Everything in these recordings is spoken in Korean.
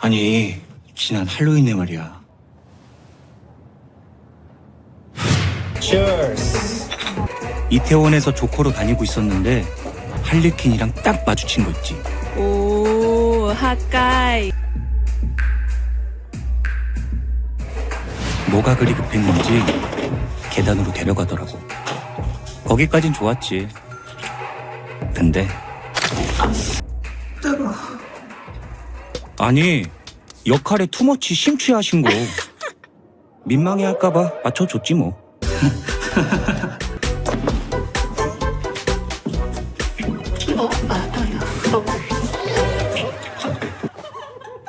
아니 지난 할로윈에 말이야. Cheers. 이태원에서 조커로 다니고 있었는데 할리퀸이랑 딱 마주친 거 있지. 오, 하까이. 뭐가 그리 급했는지 계단으로 데려가더라고. 거기까진 좋았지. 근데 아니 역할에 투머치 심취하신 거 민망해할까봐 맞춰줬지 뭐.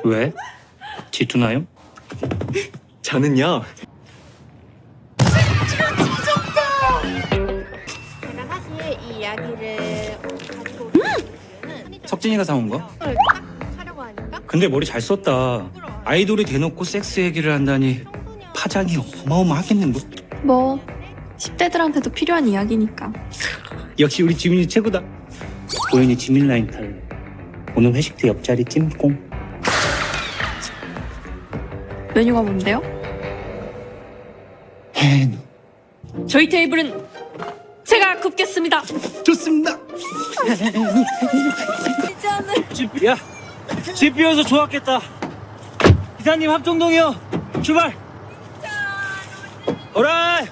왜? 질투나요? 저는요. 제가 사실 이 이야기를 가지고 온 이유는 석진이가 사온 거? 딱 사려고 하니까 근데 머리 잘 썼다. 아이돌이 대놓고 섹스 얘기를 한다니 청소년 파장이 어마어마하겠는 거. 뭐, 10대들한테도 필요한 이야기니까. 역시 우리 지민이 최고다. 고현이 지민 라인 탈래. 오늘 회식 때 옆자리 찜꽁. 메뉴가 뭔데요? 해 저희 테이블은 제가 굽겠습니다. 좋습니다. 집, 야, 집 비어서 좋았겠다. 기사님 합정동이요. 출발. 오라이.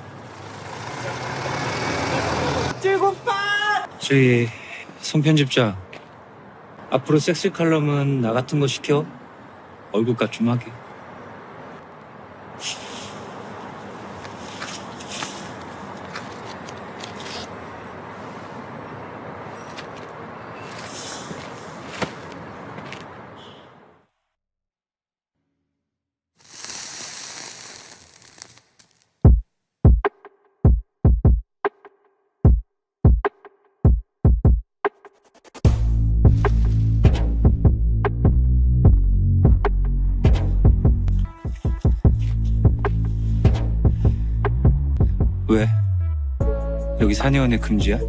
저희 송 편집자 앞으로 섹스 칼럼은 나 같은 거 시켜 얼굴값 좀 하게. 왜? 여기 사내연애 금지야?